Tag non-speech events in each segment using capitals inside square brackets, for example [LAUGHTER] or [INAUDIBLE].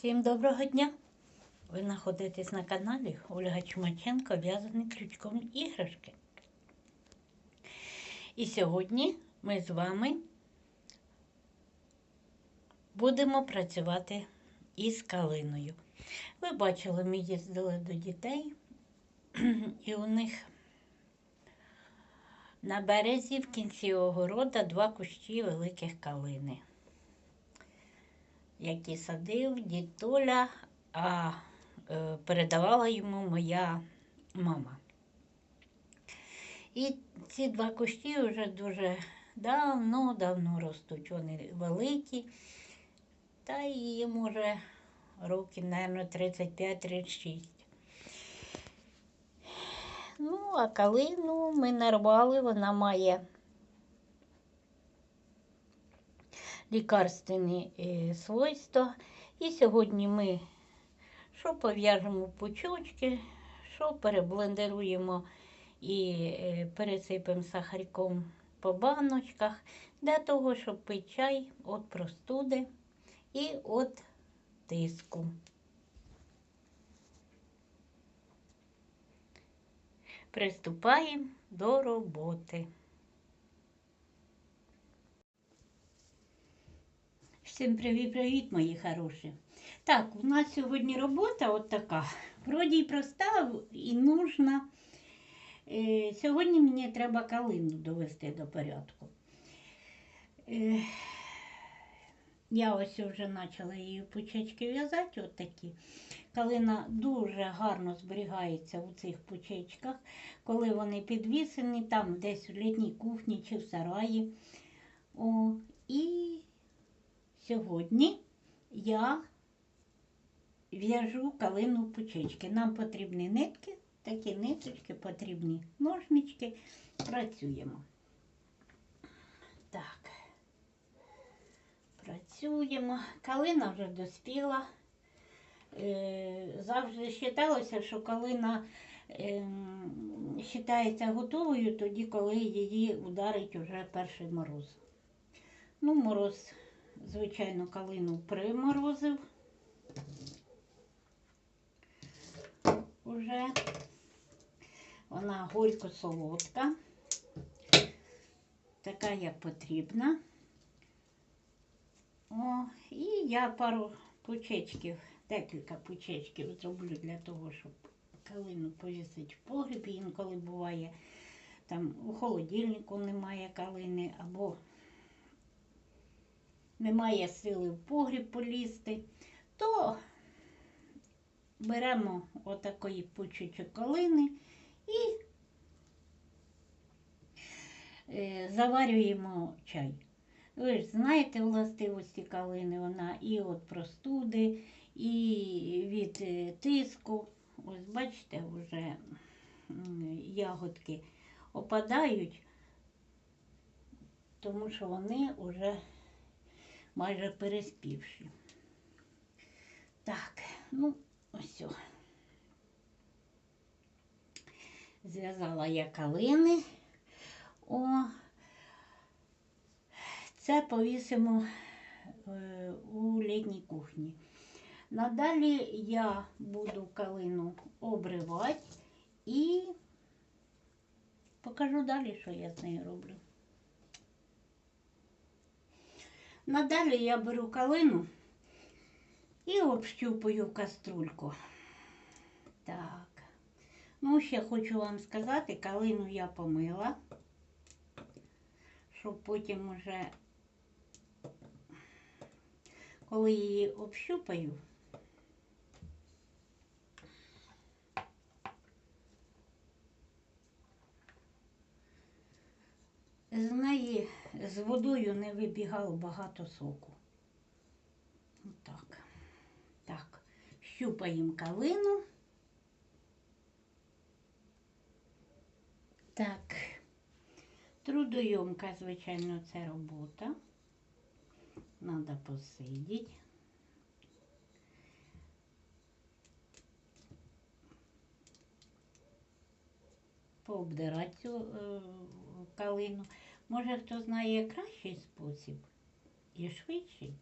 Всім доброго дня! Ви знаходитесь на каналі Ольга Чумаченко в'язаний крючком іграшки. І сьогодні ми з вами будемо працювати із калиною. Ви бачили, ми їздили до дітей, [CLEARS THROAT] і у них на березі в кінці огорода два кущі великих калини які садив дід а е, передавала йому моя мама. І ці два кущі вже дуже давно-давно ростуть. Вони великі, та їм уже років, мабуть, 35-36. Ну, а калину ми нарвали, вона має лікарственні е, свойства. І сьогодні ми що пов'яжемо пучочки, що переблендеруємо і е, пересипемо сахарком по баночках для того, щоб пити чай від простуди і від тиску. Приступаємо до роботи. Всім привіт-привіт, мої хороші. Так, у нас сьогодні робота от така. Вроді й проста і нужна. Е, сьогодні мені треба калину довести до порядку. Е, я ось вже почала її пучечки в'язати, от такі. Калина дуже гарно зберігається у цих пучечках, коли вони підвісені, там десь в літній кухні чи в сараї. О, і Сьогодні я в'яжу калину пучечки. Нам потрібні нитки, такі ниточки, потрібні ножнички. Працюємо. Так, працюємо. Калина вже доспіла. Е, завжди вважалося, що калина вважається готовою тоді, коли її ударить уже перший мороз. Ну, мороз звичайно, калину приморозив. Уже вона горько солодка, така як потрібна. О, і я пару пучечків, декілька пучечків зроблю для того, щоб калину повісити в погрібі. Інколи буває, там у холодильнику немає калини, або немає сили в погріб полізти, то беремо отакої пучечок калини і е, заварюємо чай. Ви ж знаєте властивості калини, вона і від простуди, і від е, тиску. Ось бачите, вже ягодки опадають, тому що вони вже майже переспівши. Так, ну, ось. Зв'язала я калини. О, це повісимо е, у літній кухні. Надалі я буду калину обривати і покажу далі, що я з нею роблю. Надалі я беру калину і общупую каструльку. Так. Ну, ще хочу вам сказати, калину я помила, щоб потім уже, коли її общупаю, з неї з водою не вибігало багато соку. Отак. Так, щупаємо калину. Так, трудойомка, звичайно, це робота. Надо посидіти. Пообдирати цю е, калину. Може, хто знає кращий спосіб і швидший,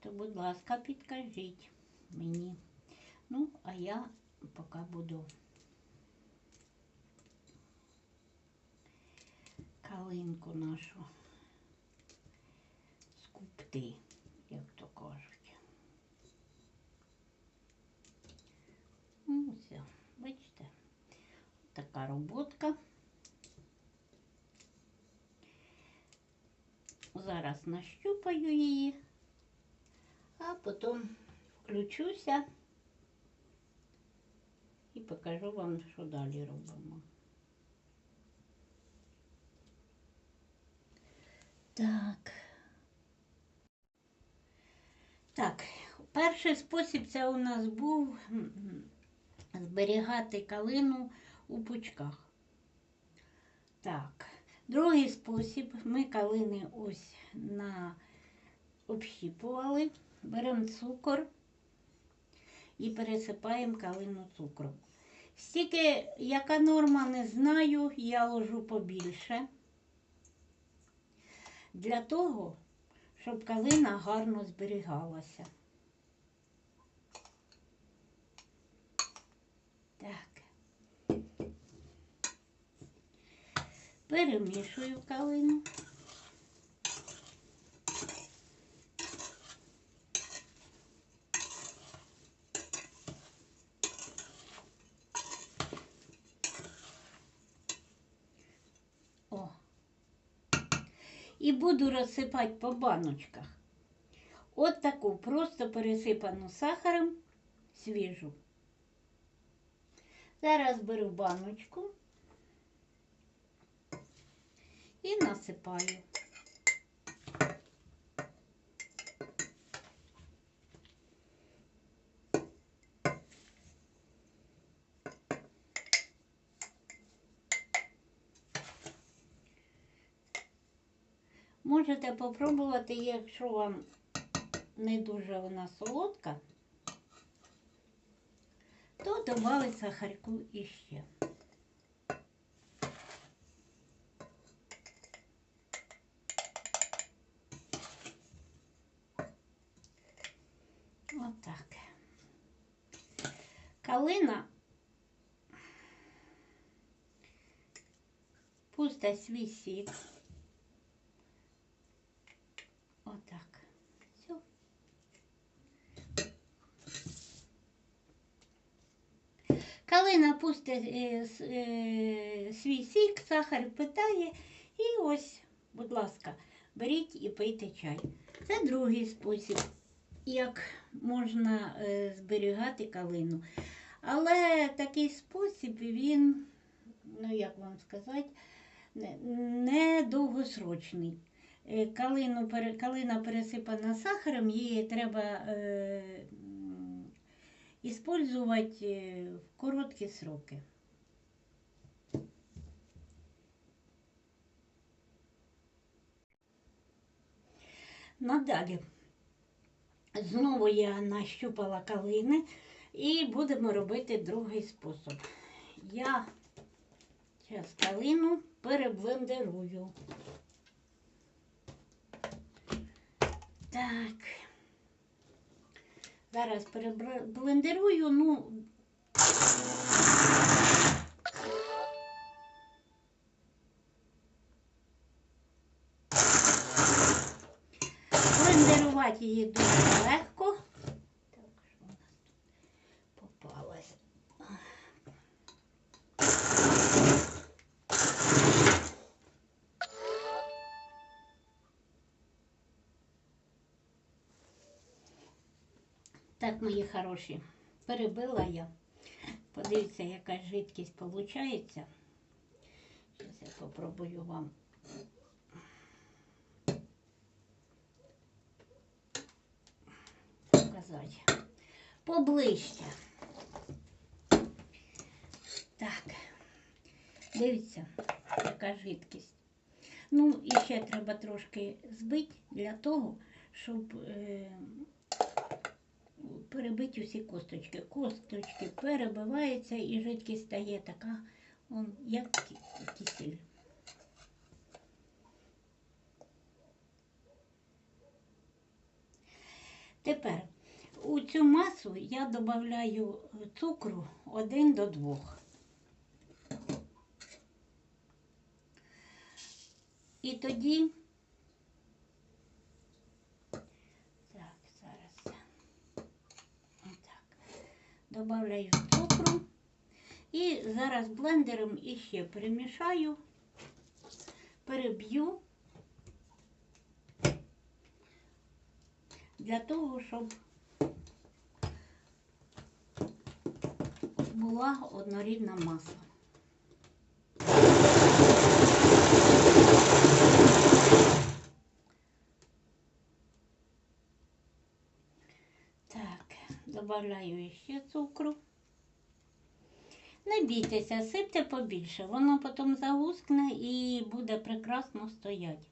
то, будь ласка, підкажіть мені. Ну, а я поки буду калинку нашу скупти, як то кажуть. Ну, все, бачите, така роботка. Зараз нащупаю її, а потім включуся і покажу вам, що далі робимо. Так. Так, перший спосіб це у нас був зберігати калину у пучках. Так, другий спосіб ми калини ось на общіпували, беремо цукор і пересипаємо калину цукром. Стільки, яка норма, не знаю, я ложу побільше. Для того, щоб калина гарно зберігалася. Так. Перемішую калину. О. І буду розсипати по баночках. От таку просто пересипану сахаром свіжу. Зараз беру баночку і насипаю. Можете попробувати, якщо вам не дуже вона солодка, то додали сахарку іще. Отак. Калина пустить свій сік. Отак. Все. Калина пустить е, е, свій сік, сахар питає, і ось, будь ласка, беріть і пийте чай. Це другий спосіб, як можна е, зберігати калину. Але такий спосіб він, ну як вам сказати, не- не довгосрочний. Е, Калину, калина пересипана сахаром, її треба е, е, в короткі сроки. Надалі. Знову я нащупала калини і будемо робити другий спосіб. Я зараз калину переблендерую. Так. Зараз переблендерую, ну. Блендерувати її дуже легко. Мої хороші, перебила я. Подивіться, яка жидкість виходить. Зараз я попробую вам. Показати. Поближче. Так. Дивіться, яка жидкість. Ну, і ще треба трошки збити для того, щоб е, перебити усі косточки. Косточки перебиваються і жидкість стає така, он, як кисель. Тепер у цю масу я додаю цукру 1 до 2. І тоді. Так, зараз. Отак. Добавляю цукру. І зараз блендером іще перемішаю, переб'ю для того, щоб була однорідна маса. Так, добавляю ще цукру. Не бійтеся, сипте побільше, воно потім загускне і буде прекрасно стояти.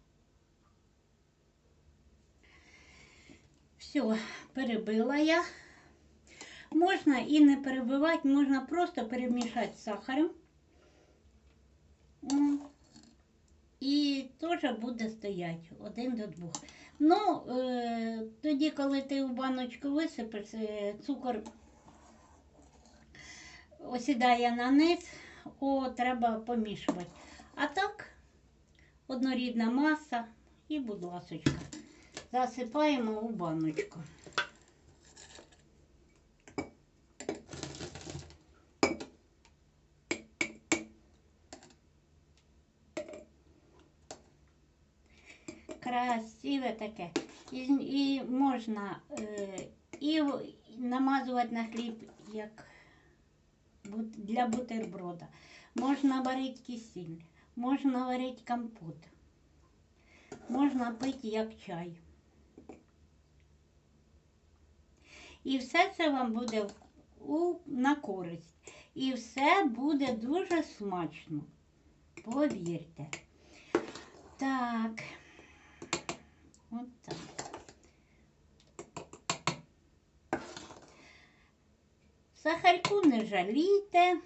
Все, перебила я. Можна і не перебивати, можна просто перемішати з сахаром. І теж буде стояти один до двох. Ну, е, тоді, коли ти в баночку висипеш, е, цукор осідає на низ, о, треба помішувати. А так, однорідна маса і, будь ласочка, засипаємо у баночку. Красиве таке. І, і можна е, і намазувати на хліб, як для бутерброда. Можна варити кисіль, можна варити компот, можна пити як чай. І все це вам буде у, на користь. І все буде дуже смачно. Повірте. Так. От так. Сахарку не жалійте.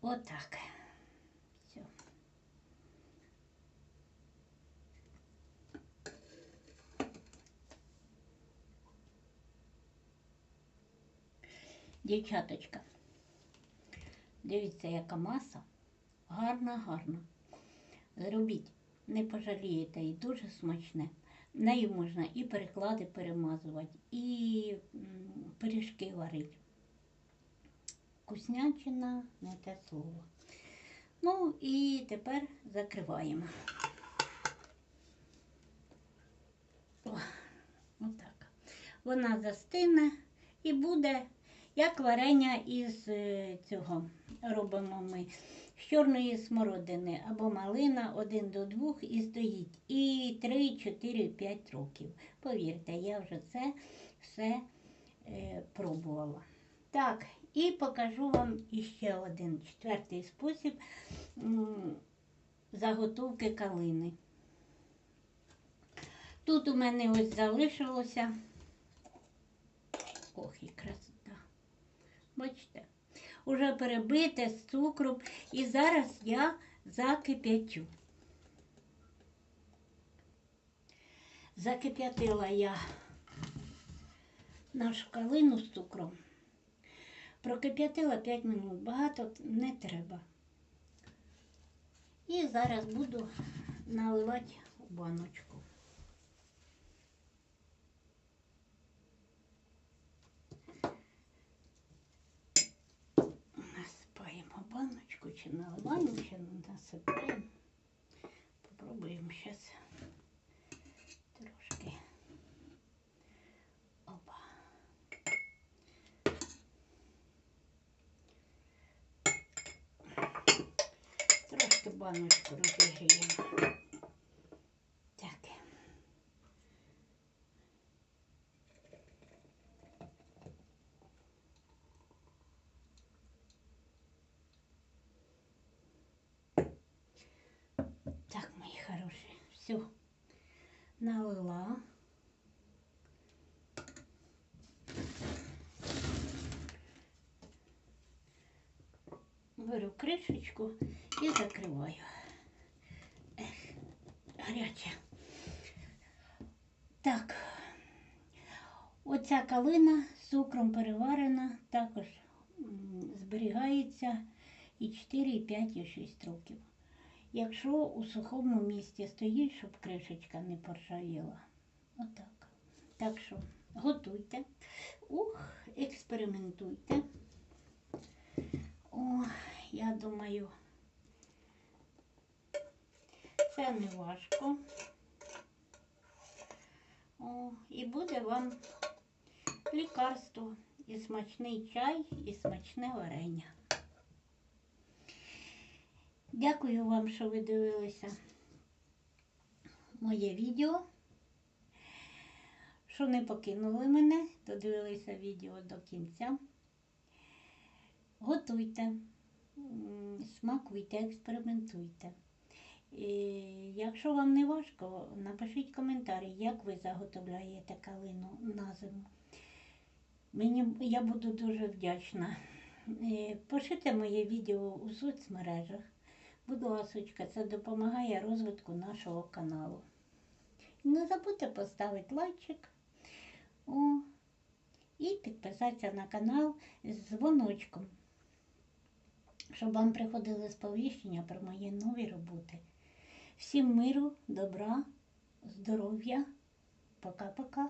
Отак. Все. Дівчаточка, дивіться, яка маса. Гарна, гарна. Зробіть, не пожалієте і дуже смачне. Нею можна і переклади перемазувати, і пиріжки варити. Вкуснячина, не те слово. Ну і тепер закриваємо. О, отак. Вона застине і буде як варення із е, цього робимо ми з чорної смородини або малина один до двох і стоїть. І 3, 4, 5 років. Повірте, я вже це все е, пробувала. Так, і покажу вам іще один четвертий спосіб заготовки калини. Тут у мене ось залишилося. Ох, і красота. Бачите, уже перебите з цукром. І зараз я закип'ятю. Закип'ятила я нашу калину з цукром. Прокип'ятила 5 минут, багато не треба. І зараз буду наливати баночку. Насипаємо баночку, чи сейчас насипаємо. Попробуємо зараз трошки. Опа. Трошки баночку розігріємо. Все, налила. Беру кришечку і закриваю. Ех, гаряче. Так, оця калина з цукром переварена, також зберігається і 4, і 5, і 6 років. Якщо у сухому місці стоїть, щоб кришечка не поржавіла. Отак. Так що готуйте. Ух, експериментуйте. О, я думаю, це не важко. О, і буде вам лікарство, і смачний чай, і смачне варення. Дякую вам, що ви дивилися моє відео. Що не покинули мене, додивилися відео до кінця. Готуйте, смакуйте, експериментуйте. І якщо вам не важко, напишіть коментарі, як ви заготовляєте калину на зиму. Мені, я буду дуже вдячна. Е, Пошите моє відео у соцмережах. Будь ласочка, це допомагає розвитку нашого каналу. І не забудьте поставити лайчик о, і підписатися на канал з дзвоночком, щоб вам приходили сповіщення про мої нові роботи. Всім миру, добра, здоров'я. Пока-пока.